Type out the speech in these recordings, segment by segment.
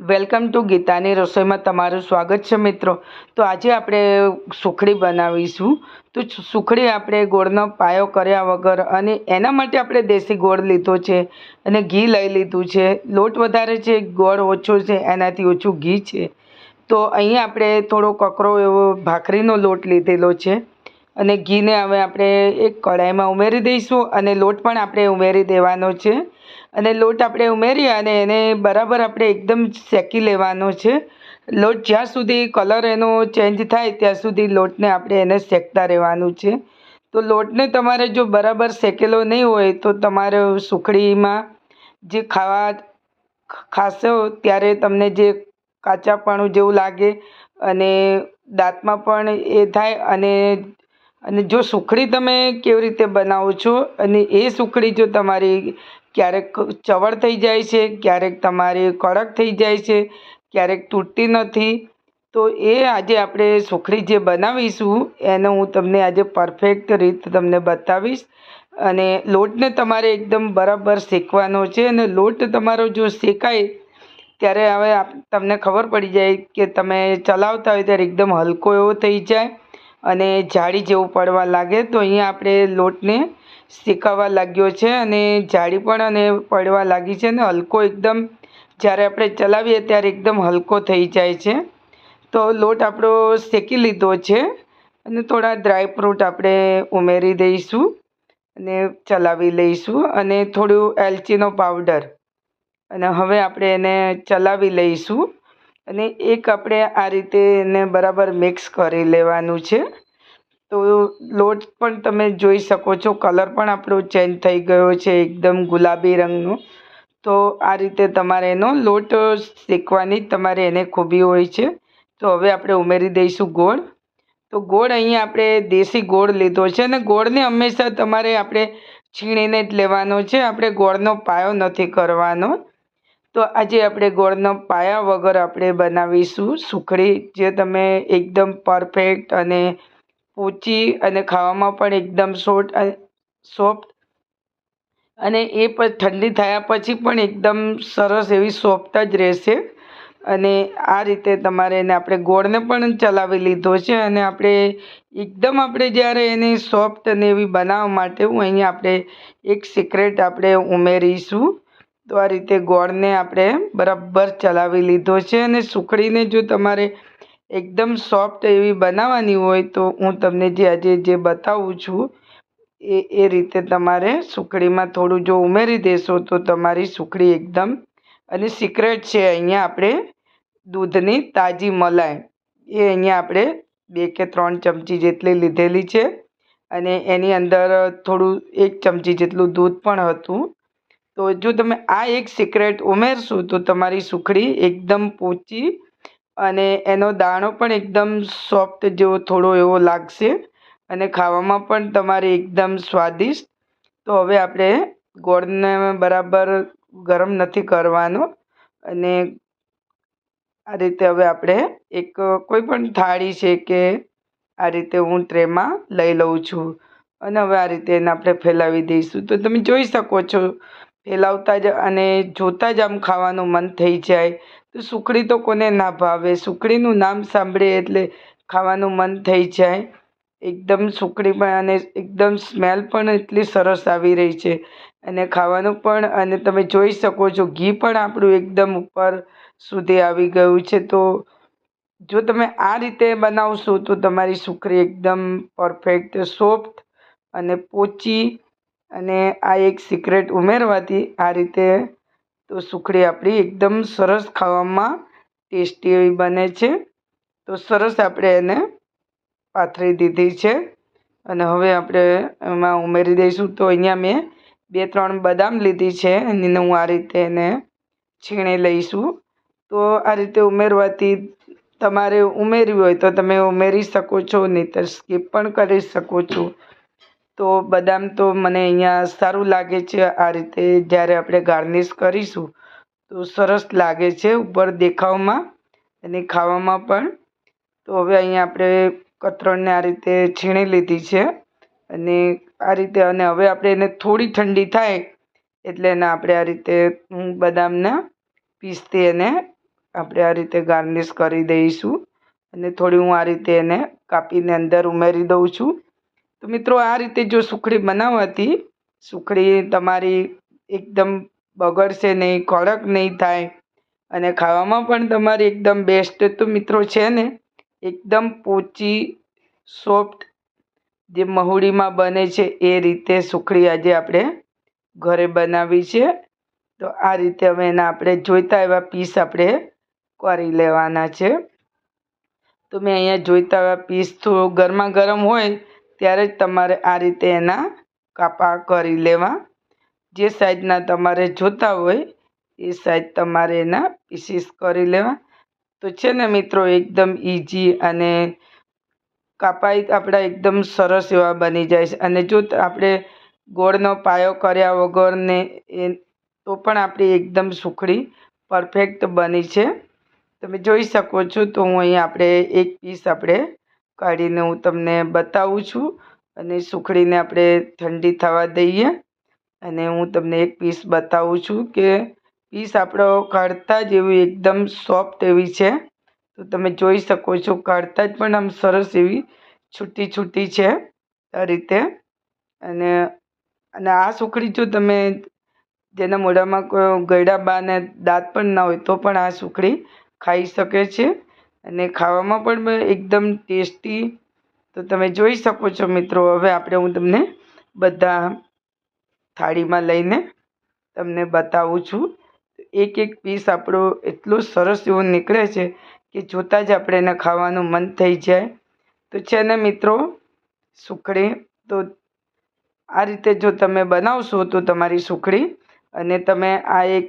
Welcome to ગીતાની રસોઈમાં તમારું સ્વાગત છે મિત્રો. તો આજે આપણે સુખડી બનાવીશું. તો સુખડી આપણે ગોળનો પાયો કર્યા વગર અને એના માટે આપણે દેશી ગોળ લીધો છે અને ઘી લઈ લીધું છે. લોટ વધારે છે, ગોળ ઓછો છે, એનાથી ઓછું ઘી છે. તો અહીં આપણે થોડો કકરો એવો ભાખરીનો લોટ લીધેલો છે અને ઘીને હવે આપણે એક કઢાઈમાં ઉમેરી દઈશું અને લોટ પણ આપણે ઉમેરી દેવાનો છે. અને લોટ આપણે ઉમેરી અને એને બરાબર આપણે એકદમ શેકી લેવાનો છે. લોટ જ્યાં સુધી કલર એનો ચેન્જ થાય ત્યાં સુધી લોટને આપણે એને શેકતા રહેવાનું છે. તો લોટને તમારે જો બરાબર શેકેલો નહીં હોય તો તમારે સુખડીમાં જે ખાવા ખાશો ત્યારે તમને જે કાચાપણું જેવું લાગે અને દાંતમાં પણ એ થાય અને અને જો સુખડી તમે કેવી રીતે બનાવો છો અને એ સુખડી જો તમારી ક્યારેક ચવડ થઈ જાય છે, ક્યારેક તમારી કડક થઈ જાય છે, ક્યારેક તૂટતી નથી. તો એ આજે આપણે સુખડી જે બનાવીશું, એનો હું તમને આજે પરફેક્ટ રીત તમને બતાવીશ. અને લોટને તમારે એકદમ બરાબર શેકવાનો છે અને લોટ તમારો જો શેકાય, ત્યારે હવે તમને ખબર પડી જાય કે તમે ચલાવતા હોય ત્યારે એકદમ હલકો એવો થઈ જાય અને જાળી જેવું પડવા લાગે, તો અહીંયા આપણે લોટને શેકાવા લાગ્યો છે અને જાળી પણ અને પડવા લાગી છે અને હલકો એકદમ જ્યારે આપણે ચલાવીએ ત્યારે એકદમ હલકો થઈ જાય છે. તો લોટ આપણો શેકી લીધો છે અને થોડા ડ્રાય ફ્રૂટ આપણે ઉમેરી દઈશું અને ચલાવી લઈશું અને થોડું એલચીનો પાવડર અને હવે આપણે એને ચલાવી લઈશું અને એક આપણે આ રીતે એને બરાબર મિક્સ કરી લેવાનું છે. તો લોટ પણ તમે જોઈ શકો છો. કલર પણ આપણો ચેન્જ થઈ ગયો છે એકદમ ગુલાબી રંગનો. તો આ રીતે તમારે એનો લોટ શેકવાની તમારે એને ખૂબી હોય છે. તો હવે આપણે ઉમેરી દઈશું ગોળ. તો ગોળ અહીંયા આપણે દેશી ગોળ લીધો છે અને ગોળને હંમેશા તમારે આપણે છીણીને જ લેવાનો છે. આપણે ગોળનો પાયો નથી કરવાનો. તો આજે આપણે ગોળનો પાયા વગર આપણે બનાવીશું સુખડી જે તમે એકદમ પરફેક્ટ અને પોચી અને ખાવામાં પણ એકદમ સોટ સોફ્ટ અને એ પણ ઠંડી થયા પછી પણ એકદમ સરસ એવી સોફ્ટ જ રહેશે. અને આ રીતે તમારે એને આપણે ગોળને પણ ચલાવી લીધો છે અને આપણે એકદમ આપણે જ્યારે એને સોફ્ટ અને એવી બનાવવા માટે હું અહીંયા આપણે એક સિક્રેટ આપણે ઉમેરીશું. તો આ રીતે ગોળને આપણે બરાબર ચલાવી લીધો છે અને સુખડીને જો તમારે એકદમ સોફ્ટ એવી બનાવવાની હોય તો હું તમને જે આજે જે બતાવું છું, એ એ રીતે તમારે સુખડીમાં થોડું જો ઉમેરી દેશો તો તમારી સુખડી એકદમ અને સિક્રેટ છે, અહીંયા આપણે દૂધની તાજી મલાઈ, એ અહીંયા આપણે બે કે ત્રણ ચમચી જેટલી લીધેલી છે અને એની અંદર થોડું એક ચમચી જેટલું દૂધ પણ હતું. તો જો તમે આ એક સિક્રેટ ઉમેરશો તો તમારી સુખડી એકદમ પોચી અને એનો દાણો પણ એકદમ સોફ્ટ જેવો થોડો એવો લાગશે. અને ખાવામાં પણ તમારે એકદમ સ્વાદિષ્ટ. તો હવે આપણે ગોળને બરાબર ગરમ નથી કરવાનો. અને આ રીતે હવે આપણે એક કોઈ પણ થાળી છે કે આ રીતે હું ટ્રેમાં લઈ લઉં છું. અને હવે આ રીતે એને આપણે ફેલાવી દઈશું. તો તમે જોઈ શકો છો, ફેલાવતા જ અને જોતાં જ આમ ખાવાનું મન થઈ જાય. તો સુખડી તો કોને ના ભાવે? સુખડીનું નામ સાંભળીએ એટલે ખાવાનું મન થઈ જાય. એકદમ સુખડી પણ અને એકદમ સ્મેલ પણ એટલી સરસ આવી રહી છે. અને ખાવાનું પણ અને તમે જોઈ શકો છો, ઘી પણ આપણું એકદમ ઉપર સુધી આવી ગયું છે. તો જો તમે આ રીતે બનાવશો તો તમારી સુખડી એકદમ પરફેક્ટ, સોફ્ટ અને પોચી અને આ એક સિક્રેટ ઉમેરવાથી આ રીતે તો સુખડી આપણી એકદમ સરસ ખાવામાં ટેસ્ટી એવી બને છે. તો સરસ આપણે એને પાથરી દીધી છે. અને હવે આપણે એમાં ઉમેરી દઈશું. તો અહીંયા મેં બે, ત્રણ બદામ લીધી છે. અને હું આ રીતે એને છીણી લઈશું. તો આ રીતે ઉમેરવાથી તમારે ઉમેરવી હોય તો તમે ઉમેરી શકો છો, નહીંતર સ્કીપ પણ કરી શકો છો. તો બદામ તો મને અહીંયા સારું લાગે છે આ રીતે જ્યારે આપણે ગાર્નિશ કરીશું, તો સરસ લાગે છે ઉપર દેખાવમાં અને ખાવામાં પણ. તો હવે અહીંયા આપણે કતરણને આ રીતે છીણી લીધી છે અને આ રીતે અને હવે આપણે એને થોડી ઠંડી થાય એટલે એને આપણે આ રીતે હું બદામના પીસથી એને આપણે આ રીતે ગાર્નિશ કરી દઈશું અને થોડી હું આ રીતે એને કાપીને અંદર ઉમેરી દઉં છું. તો મિત્રો, આ રીતે જો સુખડી બનાવવાથી સુખડી તમારી એકદમ બગડશે નહીં, કડક નહીં થાય અને ખાવામાં પણ તમારી એકદમ બેસ્ટ તો મિત્રો, છે ને, એકદમ પોચી સોફ્ટ જે મહુડીમાં બને છે, એ રીતે સુખડી આજે આપણે ઘરે બનાવી છે. તો આ રીતે હવે એના આપણે જોઈતા એવા પીસ આપણે કરી લેવાના છે. તો મેં અહીંયા જોઈતા એવા પીસ થોડું ગરમા ગરમ હોય ત્યારે જ તમારે આ રીતે એના કાપા કરી લેવા. જે સાઈઝના તમારે જોતા હોય, એ સાઈઝ તમારે એના પીસીસ કરી લેવા. તો છે ને મિત્રો, એકદમ ઇઝી અને કાપાઈ આપણા એકદમ સરસ એવા બની જાય છે. અને જો આપણે ગોળનો પાયો કર્યા વગરને એ, તો પણ આપણી એકદમ સુખડી પરફેક્ટ બની છે. તમે જોઈ શકો છો, તો હું અહીં આપણે એક પીસ આપણે કાઢીને હું તમને બતાવું છું અને સુખડીને આપણે ઠંડી થવા દઈએ. અને હું તમને એક પીસ બતાવું છું કે પીસ આપણો કાઢતા જ એવી એકદમ સોફ્ટ એવી છે. તો તમે જોઈ શકો છો કાઢતા જ પણ આમ સરસ એવી છૂટી છૂટી છે આ રીતે. અને અને આ સુખડી જો તમે જેના મોઢામાં ગળ્યા બાને દાંત પણ ના હોય તો પણ આ સુખડી ખાઈ શકે છે. અને ખાવામાં પણ એકદમ ટેસ્ટી. તો તમે જોઈ શકો છો મિત્રો, હવે આપણે હું તમને બધા થાળીમાં લઈને તમને બતાવું છું. એક એક પીસ આપણો એટલો સરસ એવો નીકળે છે કે જોતાં જ આપણે એને ખાવાનું મન થઈ જાય. તો છે ને મિત્રો, સુખડી, તો આ રીતે જો તમે બનાવશો તો તમારી સુખડી અને તમે આ એક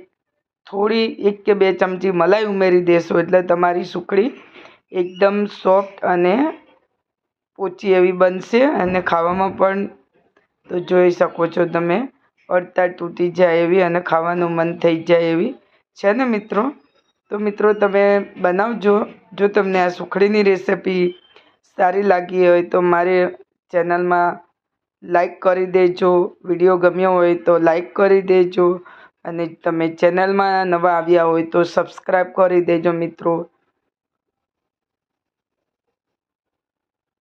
થોડી એક કે બે ચમચી મલાઈ ઉમેરી દેશો એટલે તમારી સુખડી એકદમ સોફ્ટ અને પોચી એવી બનશે અને ખાવામાં પણ તો જોઈ શકો છો તમે. અડતા તૂટી જાય એવી અને ખાવાનું મન થઈ જાય એવી છે ને મિત્રો? તો મિત્રો તમે બનાવજો. જો તમને આ સુખડીની રેસિપી સારી લાગી હોય તો મારી ચેનલમાં લાઈક કરી દેજો. વીડિયો ગમ્યો હોય તો લાઈક કરી દેજો. અને તમે ચેનલમાં નવા આવ્યા હોય તો સબસ્ક્રાઈબ કરી દેજો મિત્રો.